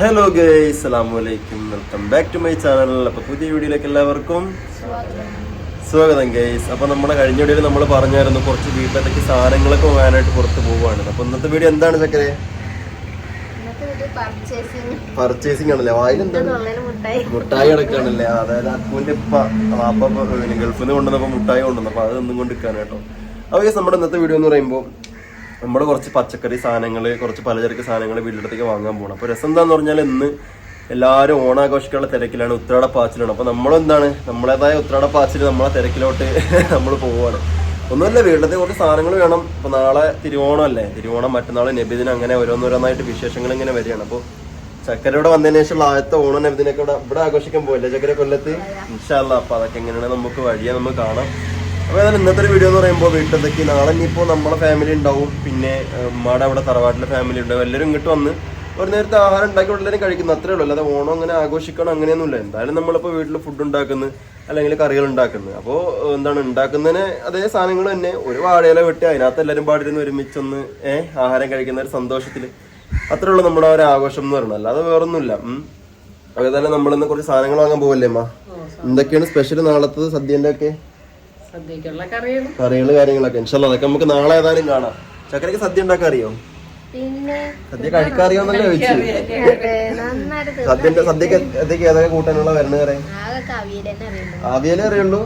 Hello അസ്സലാമു അലൈക്കും welcome back to my channel അപ്പോൾ പുതിയ വീഡിയോയിലേക്ക് എല്ലാവർക്കും സ്വാഗതം ഗൈസ് അപ്പോൾ നമ്മുടെ കഴിഞ്ഞ വീഡിയോയിൽ നമ്മൾ പറഞ്ഞായിരുന്നു കുറച്ച് വീട്ടിലേക്ക് സാധനങ്ങളൊക്കെ വാങ്ങാനായിട്ട് പുറത്ത് പോവുകയാണ്. അപ്പോൾ ഇന്നത്തെ വീഡിയോ എന്താണ് ചക്കരെ? പർച്ചേസിംഗ് ആണല്ലേ? വായിലെന്താണ് മുട്ടായി. അടക്കാണല്ലേ അതായത് അക്കുവിന്റെ വാപ്പ ഗൾഫിൽ നിന്ന് കൊണ്ടുവന്നപ്പോൾ മുട്ടായി കൊണ്ടുവന്നു. അപ്പോൾ അത് ഒന്നും കൊണ്ടിരിക്കാനാട്ടോ അപ്പോൾ നമ്മുടെ ഇന്നത്തെ വീഡിയോ എന്ന് പറയുമ്പോൾ നമ്മൾ കുറച്ച് പച്ചക്കറി സാധനങ്ങൾ കുറച്ച് പലചരക്ക് സാധനങ്ങൾ വീട്ടിലത്തേക്ക് വാങ്ങാൻ പോകണം അപ്പോൾ രസം എന്താന്ന് പറഞ്ഞാൽ ഇന്ന് എല്ലാവരും ഓണാഘോഷിക്കാനുള്ള തിരക്കിലാണ്. ഉത്രാട പാച്ചിലാണ്. അപ്പോൾ നമ്മളെന്താണ്? നമ്മളേതായ ഉത്രാട പാച്ചിൽ നമ്മളെ തിരക്കിലോട്ട് നമ്മൾ പോവുകയാണ് ഒന്നുമല്ല വീട്ടിലത്തെ കുറച്ച് സാധനങ്ങൾ വേണം. അപ്പോൾ നാളെ തിരുവോണം അല്ലേ? തിരുവോണം മറ്റന്നാൾ നബിദിനം അങ്ങനെ ഓരോന്നോരോന്നായിട്ട് വിശേഷങ്ങൾ ഇങ്ങനെ വരികയാണ്. അപ്പോൾ ചക്കരയുടെ വന്നതിന് ശേഷമുള്ള ആദ്യത്തെ ഓണം നബിദിനൊക്കെ ഇവിടെ ഇവിടെ ആഘോഷിക്കാൻ പോയില്ലേ ചക്കര കൊല്ലത്ത്? ഇൻഷാല്ല അപ്പോൾ അതൊക്കെ എങ്ങനെയാണ് നമുക്ക് വഴിയെ നമുക്ക് കാണാം. അപ്പൊ ഏതായാലും ഇന്നത്തെ ഒരു വീഡിയോ എന്ന് പറയുമ്പോൾ വീട്ടിലേക്ക് നാളെ ഇനിയിപ്പോൾ നമ്മളെ ഫാമിലി ഉണ്ടാവും. പിന്നെ ഉമ്മയുടെ അവിടെ തറവാട്ടിലെ ഫാമിലി ഉണ്ടാവും എല്ലാവരും ഇങ്ങോട്ട് വന്ന് ഒരു നേരത്തെ ആഹാരം ഉണ്ടാക്കി എല്ലാവരും കഴിക്കുന്നു അത്രേ ഉള്ളൂ. അല്ലാതെ ഓണം അങ്ങനെ ആഘോഷിക്കണം അങ്ങനെയൊന്നുമില്ല. എന്തായാലും നമ്മളിപ്പോൾ വീട്ടിൽ ഫുഡ് ഉണ്ടാക്കുന്നു. അല്ലെങ്കിൽ കറികൾ ഉണ്ടാക്കുന്നത് അപ്പോൾ എന്താണ് ഉണ്ടാക്കുന്നതിന് അതേ സാധനങ്ങൾ തന്നെ. ഒരു വാഴയില വെട്ടി അതിനകത്ത് എല്ലാവരും പാടിരുന്ന് ഒരുമിച്ചൊന്ന് ഏഹ് ആഹാരം കഴിക്കുന്ന ഒരു സന്തോഷത്തിൽ അത്രേ ഉള്ളൂ നമ്മുടെ ഒരു ആഘോഷം എന്ന് പറയുന്നത്. അല്ലാതെ വേറൊന്നുമില്ല. അതേതായാലും നമ്മളിന്ന് കുറച്ച് സാധനങ്ങൾ വാങ്ങാൻ പോവല്ലേ അമ്മ എന്തൊക്കെയാണ് സ്പെഷ്യൽ നാളത്തത്? സദ്യന്റെ ഒക്കെ കറികളും കാര്യങ്ങളൊക്കെ. ഇൻഷല്ല അതൊക്കെ നമുക്ക് നാളെ ഏതായാലും കാണാം. ചക്കരക്ക് സദ്യ ഉണ്ടാക്കാൻ അറിയോ പിന്നെ സദ്യ കഴിക്കാൻ അറിയാമെന്നല്ലേ ചോദിച്ചു. സദ്യന്റെ സദ്യക്ക് എന്തൊക്കെ ഏതൊക്കെ കൂട്ടാനുള്ള വരുന്നത് കറി അവിയലേ അറിയുള്ളൂ.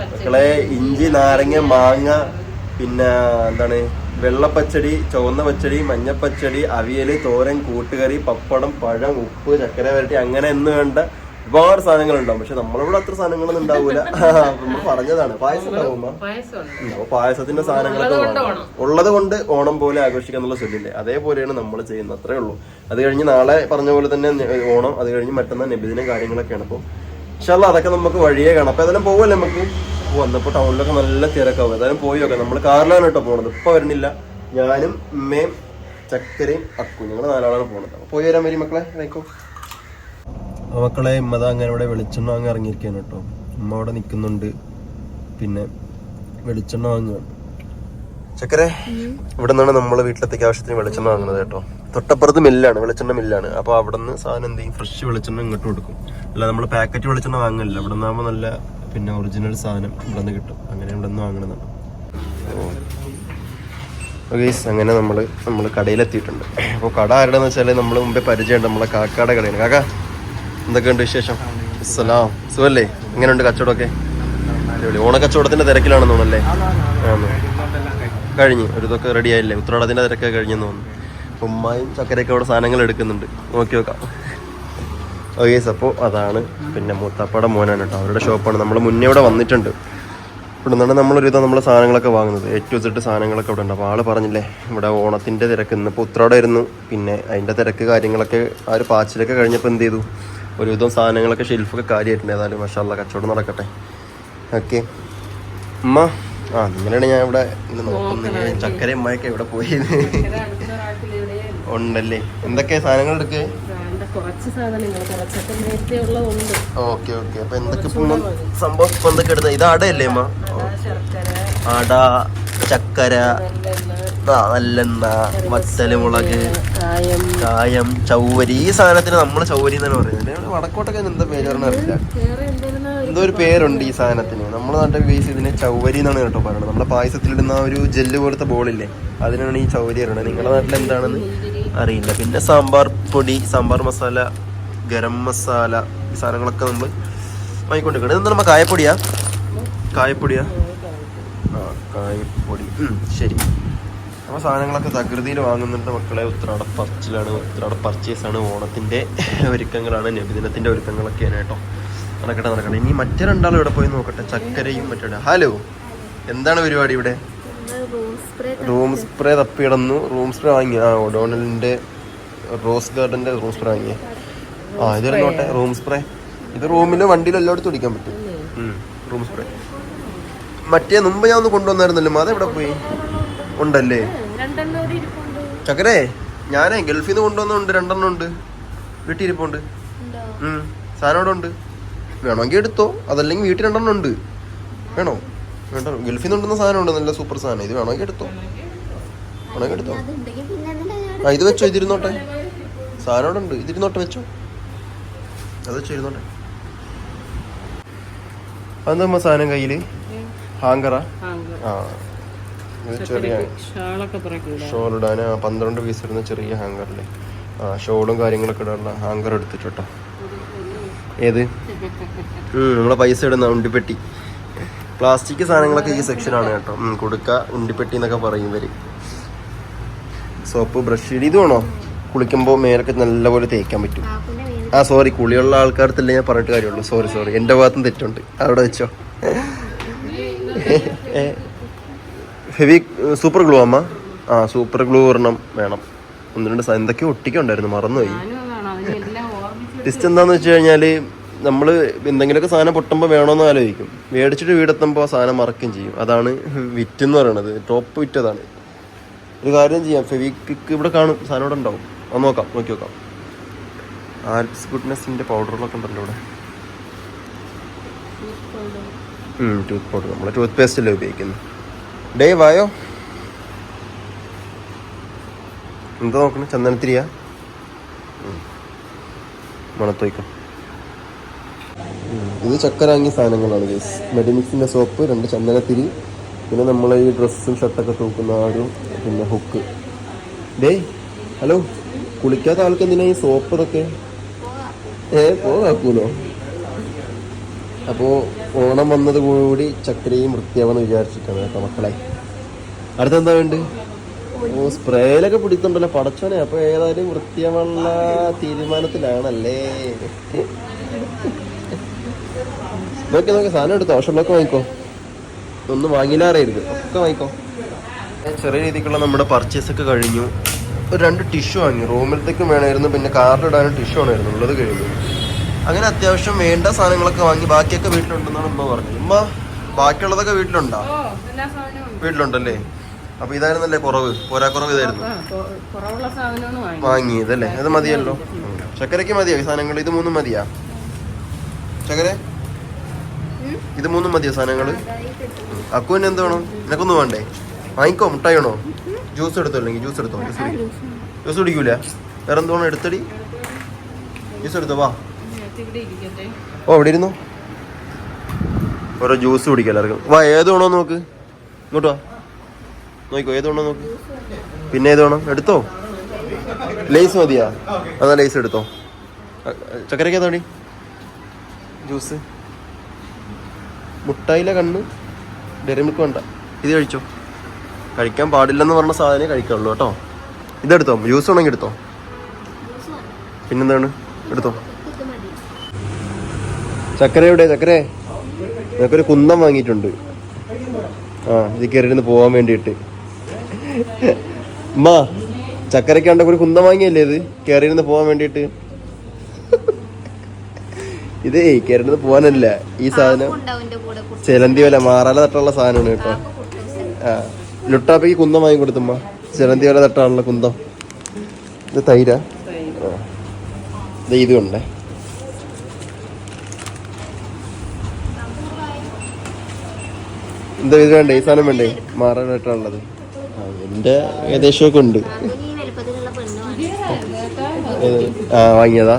മക്കളെ ഇഞ്ചി നാരങ്ങ മാങ്ങ പിന്നെ എന്താണ് വെള്ളപ്പച്ചടി ചുവന്ന പച്ചടി മഞ്ഞപ്പച്ചടി അവിയൽ തോരൻ കൂട്ടുകറി പപ്പടം പഴം ഉപ്പ് ചക്കര വരട്ടി അങ്ങനെ എന്ന് വേണ്ട ഒരുപാട് സാധനങ്ങൾ ഉണ്ടാവും പക്ഷെ നമ്മളിവിടെ അത്ര സാധനങ്ങളൊന്നും ഉണ്ടാവൂല. നമ്മൾ പറഞ്ഞതാണ് പായസം ഉണ്ടാവുമ്പോ. അപ്പൊ പായസത്തിന്റെ സാധനങ്ങളൊക്കെ. ഉള്ളത് കൊണ്ട് ഓണം പോലെ ആഘോഷിക്കാൻ എന്നുള്ള ചൊല്ലില്ലേ അതേപോലെയാണ് നമ്മൾ ചെയ്യുന്നത്. അത്രേ ഉള്ളൂ. അത് കഴിഞ്ഞ് നാളെ പറഞ്ഞ പോലെ തന്നെ ഓണം അത് കഴിഞ്ഞ് മറ്റന്നാൾ നബിദിന കാര്യങ്ങളൊക്കെയാണ് അപ്പോൾ ഇൻഷാല്ല അതൊക്കെ നമുക്ക് വഴിയേ കാണാം. അപ്പൊ ഏതായാലും പോവല്ലേ നമുക്ക്? വന്നപ്പോ ടൗണിലൊക്കെ നല്ല തിരക്കാവും. ഏതായാലും പോയി നോക്കാം. നമ്മൾ കാറിലാണ് കേട്ടോ പോണത്. ഇപ്പൊ വരുന്നില്ല. ഞാനും ഉമ്മയും ചക്കരയും അക്കു. ഞങ്ങൾ നാലാളാണ് പോണത്. അപ്പൊ പോയി വരാൻ വരും മക്കളെ. വേക്കോ. മക്കളെ ഉമ്മത അങ്ങനെ ഇവിടെ വെളിച്ചെണ്ണ വാങ്ങി ഇറങ്ങിയിരിക്കുകയാണ് കേട്ടോ. ഉമ്മ അവിടെ നിൽക്കുന്നുണ്ട്. പിന്നെ വെളിച്ചെണ്ണ വാങ്ങുകയാണ് ചക്കരെ ഇവിടെ നിന്നാണ് നമ്മൾ വീട്ടിലെത്തേക്ക് ആവശ്യത്തിന് വെളിച്ചെണ്ണ വാങ്ങുന്നത് കേട്ടോ. തൊട്ടപ്പുറത്ത് മില്ലാണ് വെളിച്ചെണ്ണ മില്ലാണ്. അപ്പോൾ അവിടെ നിന്ന് സാധനം എന്ത് ചെയ്യും? ഫ്രഷ് വെളിച്ചെണ്ണ ഇങ്ങോട്ട് കൊടുക്കും. അല്ല നമ്മൾ പാക്കറ്റ് വെളിച്ചെണ്ണ വാങ്ങില്ല ഇവിടെ നിന്നാകുമ്പോൾ നല്ല പിന്നെ ഒറിജിനൽ സാധനം ഇവിടെ നിന്ന് കിട്ടും. അങ്ങനെ ഇവിടെ നിന്ന് വാങ്ങണമെന്നാണ് ഗൈസ് അങ്ങനെ നമ്മൾ നമ്മൾ കടയിലെത്തിയിട്ടുണ്ട്. അപ്പോൾ കട ആരുടെന്ന് വെച്ചാൽ നമ്മൾ മുമ്പേ പരിചയമുണ്ട്. നമ്മളെ കാക്കാടെ കടയാണ് കാക്ക? എന്തൊക്കെയുണ്ട് വിശേഷം? അസ്സലാം സുഖല്ലേ? എങ്ങനെയുണ്ട് കച്ചവടമൊക്കെ? അടിപൊളി. ഓണക്കച്ചവടത്തിന്റെ തിരക്കിലാണെന്ന് തോന്നുന്നല്ലേ? ആണോ കഴിഞ്ഞ്. ഒരു ഇതൊക്കെ റെഡി ആയില്ലേ? ഉത്രാടത്തിന്റെ തിരക്കൊക്കെ കഴിഞ്ഞെന്ന് തോന്നുന്നു. ഉമ്മായും ചക്കരയൊക്കെ അവിടെ സാധനങ്ങൾ എടുക്കുന്നുണ്ട്. നോക്കി നോക്കാം ഓക്കെ അപ്പോൾ അതാണ് പിന്നെ മൂത്താപ്പയുടെ മോനാണ് കേട്ടോ. അവരുടെ ഷോപ്പാണ്. നമ്മൾ മുന്നേ ഇവിടെ വന്നിട്ടുണ്ട്. ഇവിടെ നിന്നാണ് നമ്മളൊരു വിധം നമ്മൾ സാധനങ്ങളൊക്കെ വാങ്ങുന്നത്. ഏറ്റവും സെറ്റ് സാധനങ്ങളൊക്കെ ഇവിടെ ഉണ്ട്. അപ്പോൾ ആൾ പറഞ്ഞില്ലേ ഇവിടെ ഓണത്തിന്റെ തിരക്ക് ഇന്നിപ്പോൾ ഉത്രാടമായിരുന്നു പിന്നെ അതിന്റെ തിരക്ക് കാര്യങ്ങളൊക്കെ ആ ഒരു പാച്ചിലൊക്കെ കഴിഞ്ഞപ്പോൾ എന്ത് ചെയ്തു? ഒരുവിധം സാധനങ്ങളൊക്കെ ഷെൽഫൊക്കെ കാര്യമായിട്ടുണ്ട് ഏതായാലും മഷാല്ല കച്ചവടം നടക്കട്ടെ. ഓക്കെ. അമ്മ ആ നിങ്ങളാണ് ഞാൻ ഇവിടെ ഇന്ന് നോക്കുന്നത്. ചക്കര അമ്മയൊക്കെ ഇവിടെ പോയി. ഉണ്ടല്ലേ? എന്തൊക്കെ സാധനങ്ങൾ എടുക്കേ? കുറച്ച് സാധനങ്ങൾ കുറച്ചൊക്കെ നേരത്തെ ഉള്ളതുണ്ട് ഓക്കെ ഓക്കെ. അപ്പൊ എന്തൊക്കെ സംഭവം ഇപ്പൊ എന്തൊക്കെ എടുത്ത ഇത് അടയല്ലേ അമ്മ അട ചക്കര. നല്ലെണ്ണ വത്തൽ മുളക് കായം. ചൗവരി. ഈ സാധനത്തിന് നമ്മൾ ചൗവരി എന്നാണ് പറയുന്നത്. വടക്കോട്ടൊക്കെ എന്താ പേര് പറഞ്ഞാൽ അറിയില്ല. എന്തോ ഒരു പേരുണ്ട് ഈ സാധനത്തിന്. നമ്മുടെ നാട്ടിൽ ബേസ് ഇതിനെ ചൗവരി എന്നാണ് കേട്ടോ പറയുന്നത്. നമ്മുടെ പായസത്തിലിടുന്ന ആ ഒരു ജെല്ല് പോലത്തെ ബോളില്ലേ അതിനാണ് ഈ ചൗവരി പറയുന്നത് നിങ്ങളുടെ നാട്ടിൽ എന്താണെന്ന് അറിയില്ല. പിന്നെ സാമ്പാർ പൊടി സാമ്പാർ മസാല ഗരം മസാല ഈ സാധനങ്ങളൊക്കെ നമ്മൾ വാങ്ങിക്കൊണ്ടിരിക്കണം. ഇതെന്താ നമ്മൾ കായപ്പൊടിയാ? കായപ്പൊടിയാ? ആ കായപ്പൊടി. ശരി. അപ്പോൾ സാധനങ്ങളൊക്കെ തകൃതിയിൽ വാങ്ങുന്നുണ്ട് മക്കളെ. ഉത്രാട പർച്ചിലാണ് ഉത്രാട പർച്ചേസാണ് ഓണത്തിന്റെ ഒരുക്കങ്ങളാണ് നബിദിനത്തിന്റെ ഒരുക്കങ്ങളൊക്കെയാണ് കേട്ടോ. നടക്കട്ടെ നടക്കട്ടെ. ഇനി മറ്റേ രണ്ടാളും ഇവിടെ പോയി നോക്കട്ടെ. ചക്കരയും മറ്റേ ഹലോ എന്താണ് പരിപാടി ഇവിടെ? റൂം സ്പ്രേ തപ്പിയിടന്നു. റൂം സ്പ്രേ വാങ്ങി. ആ ഒഡോണലിന്റെ റോസ് ഗാർഡന്റെ റൂം സ്പ്രേ വാങ്ങിയ. ആ ഇതൊരു നോട്ടെ. റൂം സ്പ്രേ ഇത് റൂമിൽ വണ്ടിയിൽ എല്ലായിടത്തും അടിക്കാൻ പറ്റും. റൂം സ്പ്രേ മറ്റേ മുമ്പ് ഞാൻ ഒന്ന് കൊണ്ടുവന്നായിരുന്നല്ലോ. അത് എവിടെ പോയി? ഉണ്ടല്ലേ? ചക്കരെ ഞാനേ ഗൾഫിൽ നിന്ന് കൊണ്ടുവന്നുണ്ട് രണ്ടെണ്ണം ഉണ്ട്. വീട്ടിൽ ഇരിപ്പുണ്ട്. ഉണ്ടോ? ഉം. സാധനം അവിടെ ഉണ്ട്. വേണമെങ്കിൽ എടുത്തോ അതല്ലെങ്കിൽ വീട്ടിൽ രണ്ടെണ്ണം ഉണ്ട്. വേണോ? വേണ്ട ഗൾഫിൽ നിന്ന് കൊണ്ടുവന്ന സാധനം ഉണ്ട് നല്ല സൂപ്പർ സാധനം. ഇത് വേണമെങ്കിൽ എടുത്തോ. വേണമെങ്കിൽ എടുത്തോ. ആ ഇത് വെച്ചോ ഇതിരുന്നോട്ടെ. സാധനം അവിടെ ഉണ്ട്. ഇതിരുന്നോട്ടെ വെച്ചോ. അത് വെച്ചോ ഇരുന്നോട്ടെ. അതെന്താ സാധനം കയ്യിൽ? ഹാങ്കറ? ആ. ചെറിയ ഷോളിടാൻ ആ പന്ത്രണ്ട് പീസ് ഇടുന്ന ചെറിയ ഹാങ്കറില്ലേ ആ ഷോളും കാര്യങ്ങളൊക്കെ ഇടാനുള്ള ഹാങ്കർ എടുത്തിട്ടോ ഏത്? നമ്മളെ പൈസ ഇടുന്ന ഉണ്ടിപ്പെട്ടി. പ്ലാസ്റ്റിക് സാധനങ്ങളൊക്കെ ഈ സെക്ഷനാണ് കേട്ടോ. കൊടുക്ക ഉണ്ടിപ്പെട്ടി എന്നൊക്കെ പറയും വരും സോപ്പ് ബ്രഷ് ഇത് വേണോ? കുളിക്കുമ്പോൾ മേലൊക്കെ നല്ലപോലെ തേക്കാൻ പറ്റും. ആ സോറി കുളിയുള്ള ആൾക്കാർക്കല്ലേ ഞാൻ പറഞ്ഞിട്ട് കാര്യമുള്ളൂ. സോറി സോറി എന്റെ ഭാഗത്തും തെറ്റുണ്ട്. അവിടെ വെച്ചോ. ഹെവി സൂപ്പർ ഗ്ലൂ അമ്മ? ആ സൂപ്പർ ഗ്ലൂ ഒരെണ്ണം വേണം. ഒന്ന് രണ്ട് എന്തൊക്കെയോ ഒട്ടിക്കുണ്ടായിരുന്നു മറന്നുപോയി. ടിസ്റ്റ് എന്താന്ന് വെച്ച് കഴിഞ്ഞാൽ നമ്മൾ എന്തെങ്കിലുമൊക്കെ സാധനം പൊട്ടുമ്പോൾ വേണമെന്ന് ആലോചിക്കും. മേടിച്ചിട്ട് വീടെത്തുമ്പോൾ ആ സാധനം മറക്കുകയും ചെയ്യും. അതാണ് വിറ്റ് എന്ന് പറയണത്. ടോപ്പ് വിറ്റ് അതാണ്. ഒരു കാര്യം ചെയ്യാം. ഫെവിക്വിക്ക് ഇവിടെ കാണും. സാധനം ഇവിടെ ഉണ്ടാവും. അത് നോക്കാം. നോക്കി നോക്കാം. ആൽപ്സ് ഗുഡ്നെസ്സിന്റെ പൗഡറുകളൊക്കെ ഉണ്ടല്ലോ ഇവിടെ. ടൂത്ത് പൗഡർ നമ്മൾ ടൂത്ത് പേസ്റ്റ് അല്ലേ ഉപയോഗിക്കുന്നത്. ഡേ വായോ എന്താ നോക്കണം ചന്ദനത്തിരിയാ. മണത്തോയ്ക്കോ. ഇത് ചക്കരാങ്ങി സാധനങ്ങളാണ് ഗൈസ് മെഡിമിക്സിന്റെ സോപ്പ് രണ്ട് ചന്ദനത്തിരി പിന്നെ നമ്മൾ ഈ ഡ്രസ്സും ഷർട്ടൊക്കെ തൂക്കുന്ന ആ ഒരു പിന്നെ ഹുക്ക് ഡേ ഹലോ. കുളിക്കാത്ത ആൾക്ക് എന്തിനാ ഈ സോപ്പ് ഇതൊക്കെ? ഏ പോകാക്കൂലോ അപ്പോൾ ഓണം വന്നത് കൂടി ചക്കരയും വൃത്തിയാവെന്ന് വിചാരിച്ചിട്ടാണ് കേട്ടോ മക്കളെ. അടുത്തെന്താ വേണ്ട ഓ സ്പ്രേയിലൊക്കെ പിടിക്കുന്നുണ്ടല്ലോ പടച്ചോനെ. അപ്പോൾ ഏതായാലും വൃത്തിയാവാനുള്ള തീരുമാനത്തിലാണല്ലേ? നോക്കി നോക്കി സാധനം എടുത്തോ? ഓഷമൊക്കെ വാങ്ങിക്കോ. ഒന്നും വാങ്ങില്ലാറിയരുത്. ഒക്കെ വാങ്ങിക്കോ. ചെറിയ രീതിക്കുള്ള നമ്മുടെ പർച്ചേസ് ഒക്കെ കഴിഞ്ഞു. ഒരു രണ്ട് ടിഷ്യൂ വാങ്ങി. റൂമിലത്തേക്കും വേണമായിരുന്നു പിന്നെ കാറിലിടാനും ടിഷ്യൂ ആണായിരുന്നു ഉള്ളത് കഴിഞ്ഞു. അങ്ങനെ അത്യാവശ്യം വേണ്ട സാധനങ്ങളൊക്കെ വാങ്ങി ബാക്കിയൊക്കെ വീട്ടിലുണ്ടെന്നാണ് ഉമ്മ പറഞ്ഞത്. ഉമ്മ ബാക്കിയുള്ളതൊക്കെ വീട്ടിലുണ്ടോ? വീട്ടിലുണ്ടല്ലേ? അപ്പൊ ഇതായിരുന്നല്ലേ കുറവ്? പോരാക്കുറവ് ഇതായിരുന്നു. ആ, കൊ- കുറവുള്ള സാധനമാണ് വാങ്ങി വാങ്ങിയതല്ലേ? അത് മതിയല്ലോ. ചക്കരയ്ക്ക് മതിയോ ഈ സാധനങ്ങൾ? ഇത് മൂന്നും മതിയാ? ചക്കര? ഇത് മൂന്നും മതിയോ സാധനങ്ങൾ? അക്കുവിന് എന്ത് വേണം? നിനക്കൊന്നും വേണ്ടേ? വാങ്ങിക്കോ മുട്ടായി വേണോ ജ്യൂസ് എടുത്തോ അല്ലെങ്കിൽ ജ്യൂസ് എടുത്തോ? ജ്യൂസ് ജ്യൂസ് കുടിക്കൂല? വേറെ എന്ത് എടുത്തടി ജ്യൂസ് എടുത്തോ വാ. ഓ ഇവിടെ ഇരുന്നു? ഓരോ ജ്യൂസ് കുടിക്കാം എല്ലാവർക്കും വാ ഏത് വേണോ നോക്ക്. ഇങ്ങോട്ട് വാ. നോക്കോ ഏത് വേണോ നോക്ക്. പിന്നെ ഏത് വേണം? എടുത്തോ? ലേസ് മതിയാ. എന്നാ ലേസ് എടുത്തോ. ചക്കരയ്ക്ക് ഏതാടി ജ്യൂസ് മുട്ടായിലെ കണ്ണ്. ഡെറി മിൽക്ക് വേണ്ട. ഇത് കഴിച്ചോ. കഴിക്കാൻ പാടില്ലെന്ന് പറഞ്ഞ സാധനമേ കഴിക്കുള്ളൂ കേട്ടോ. ഇതെടുത്തോ? ജ്യൂസ് വേണമെങ്കിൽ എടുത്തോ. പിന്നെന്താണ്? എടുത്തോ. ചക്കര. എവിടെ ചക്കരേ ചക്കര കുന്നം വാങ്ങിയിട്ടുണ്ട്. ആ ഇത് കയറിയിരുന്ന് പോവാൻ വേണ്ടിയിട്ട്. മാ ചക്കരയ്ക്ക് കണ്ട ഒരു കുന്നം വാങ്ങിയല്ലേ ഇത്? കയറിയിരുന്ന് പോവാൻ വേണ്ടിയിട്ട്. ഇതേ കയറിയിരുന്ന് പോവാനല്ല. ഈ സാധനം ചിലന്തി വല മാറാല തട്ടുള്ള സാധനമാണ് കേട്ടോ. ആ ലുട്ടാപ്പയ്ക്ക് കുന്തം വാങ്ങി കൊടുത്തുമ്മ ചിലന്തി വല തട്ടാനുള്ള കുന്തം. ഇത് തൈര? ആ. ഇത് ഇതുണ്ടേ വേണ്ടേ? ഈ സാധനം വേണ്ടേ? മാറാനായിട്ടുള്ളത് എന്റെ ഏകദേശമൊക്കെ ഉണ്ട്? ആ വാങ്ങിയതാ.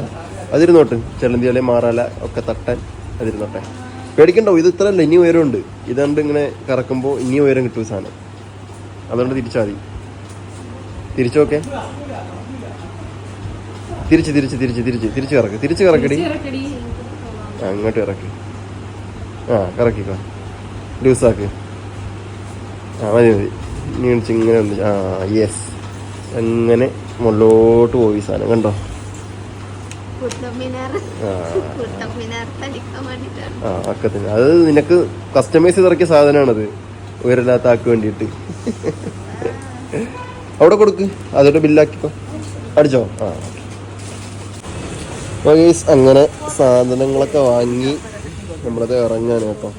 അതിരുന്നോട്ട്. ചെളന്തിയാലേ മാറാല ഒക്കെ തട്ടാൻ അതിരുന്നോട്ടെ. പേടിക്കണ്ടോ ഇത് ഇത്ര അല്ല ഇനി ഉയരമുണ്ട്. ഇതാണ്ട് ഇങ്ങനെ കറക്കുമ്പോൾ ഇനി ഉയരം കിട്ടും സാധനം. അതുകൊണ്ട് തിരിച്ചാൽ മതി. തിരിച്ചോക്കെ തിരിച്ച് തിരിച്ച് തിരിച്ച് തിരിച്ച് തിരിച്ച് കറക്ക്. തിരിച്ച് കറക്കടി. അങ്ങോട്ട് ഇറക്കി ആ കറക്കിക്കോ. ലൂസാക്ക്. ആ മതി മതി. ഇനി വിളിച്ച് ഇങ്ങനെ വന്നു ആ യെസ് അങ്ങനെ മുള്ളോട്ട് പോയി സാധനം കണ്ടോ? ആ. അക്കത്തിന് അത് നിനക്ക് കസ്റ്റമൈസ് ചെയ്തിറക്കിയ സാധനമാണത്. ഉയരല്ലാത്ത ആക്ക് വേണ്ടിയിട്ട്. അവിടെ കൊടുക്ക്. അതോടെ ബില്ലാക്കിക്കോ. അടിച്ചോ? ആ അപ്പോൾ അങ്ങനെ സാധനങ്ങളൊക്കെ വാങ്ങി നമ്മളത് ഇറങ്ങാൻ കേട്ടോ.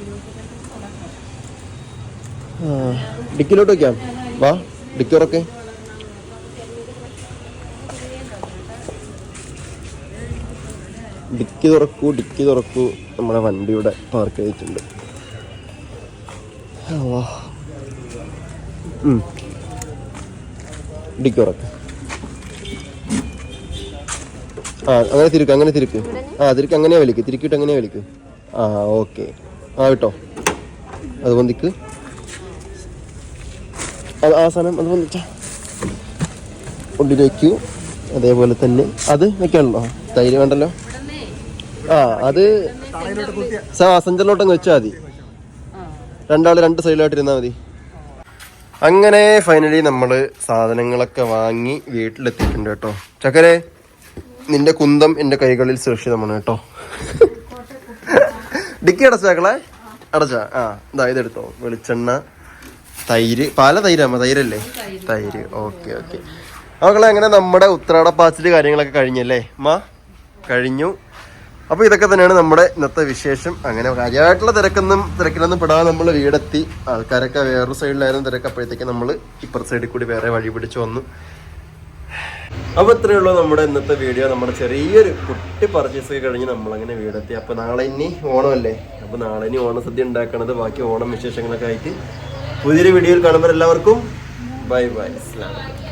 ഡിക്കിലോട്ട് വയ്ക്കാം വാ ഡിക്കോറൊക്കെ ഡിക്കി തുറക്കൂ ഡിക്കി തുറക്കൂ. നമ്മുടെ വണ്ടിയുടെ പാർക്ക് ചെയ്തിട്ടുണ്ട്. ഡിക്കി തുറക്ക. ആ അങ്ങനെ തിരുക്ക് അങ്ങനെ തിരുക്ക്. ആ തിരുക്ക് അങ്ങനെ വലിക്ക് തിരിക്കിട്ട് അങ്ങനെ വലിക്ക് ആ ഓക്കെ. ആ വിട്ടോ. അത് പൊന്തിക്ക് അത് സാധനം അത് വന്നിട്ട് അതേപോലെ തന്നെ അത് വെക്കണല്ലോ തൈര് വേണ്ടല്ലോ? ആ അത് സെഞ്ചറിലോട്ടങ്ങ് വെച്ചാൽ മതി. രണ്ടാൾ രണ്ട് സൈഡിലായിട്ട് ഇരുന്നാൽ മതി. അങ്ങനെ ഫൈനലി നമ്മൾ സാധനങ്ങളൊക്കെ വാങ്ങി വീട്ടിലെത്തിയിട്ടുണ്ട് കേട്ടോ. ചക്കരെ നിന്റെ കുന്തം എന്റെ കൈകളിൽ സുരക്ഷിതമാണ് കേട്ടോ. ഡിക്കി അടച്ചാക്കളെ അടച്ചാ. ആ ഇതാ ഇതെടുത്തോ. വെളിച്ചെണ്ണ തൈര് പാല തൈരാമ തൈരല്ലേ? തൈര്. Okay okay. മക്കളെ അങ്ങനെ നമ്മുടെ ഉത്രാട പാച്ചിൽ കാര്യങ്ങളൊക്കെ കഴിഞ്ഞല്ലേ? മാ കഴിഞ്ഞു. അപ്പോൾ ഇതൊക്കെ തന്നെയാണ് നമ്മുടെ ഇന്നത്തെ വിശേഷം. അങ്ങനെ കാര്യമായിട്ടുള്ള തിരക്കൊന്നും തിരക്കിലൊന്നും പെടാതെ നമ്മൾ വീടെത്തി. ആൾക്കാരൊക്കെ വേറൊരു സൈഡിലായിരുന്നു തിരക്ക് അപ്പോഴത്തേക്ക് നമ്മൾ ഇപ്പുറത്തെ സൈഡിൽ കൂടി വേറെ വഴി പിടിച്ച് വന്നു. അപ്പോൾ ഇത്രയേ ഉള്ളൂ നമ്മുടെ ഇന്നത്തെ വീഡിയോ. നമ്മുടെ ചെറിയൊരു കുട്ടി പർച്ചേസ് ഒക്കെ കഴിഞ്ഞ് നമ്മളങ്ങനെ വീടെത്തി. അപ്പോൾ നാളെ ഇനി ഓണമല്ലേ? അപ്പോൾ നാളെ ഇനി ഓണസദ്യ ഉണ്ടാക്കണത്. ബാക്കി ഓണം വിശേഷങ്ങളൊക്കെ ആയിട്ട് പുതിയൊരു വീഡിയോയിൽ കാണുമ്പോൾ എല്ലാവർക്കും ബൈ ബൈ. അലൈക്കും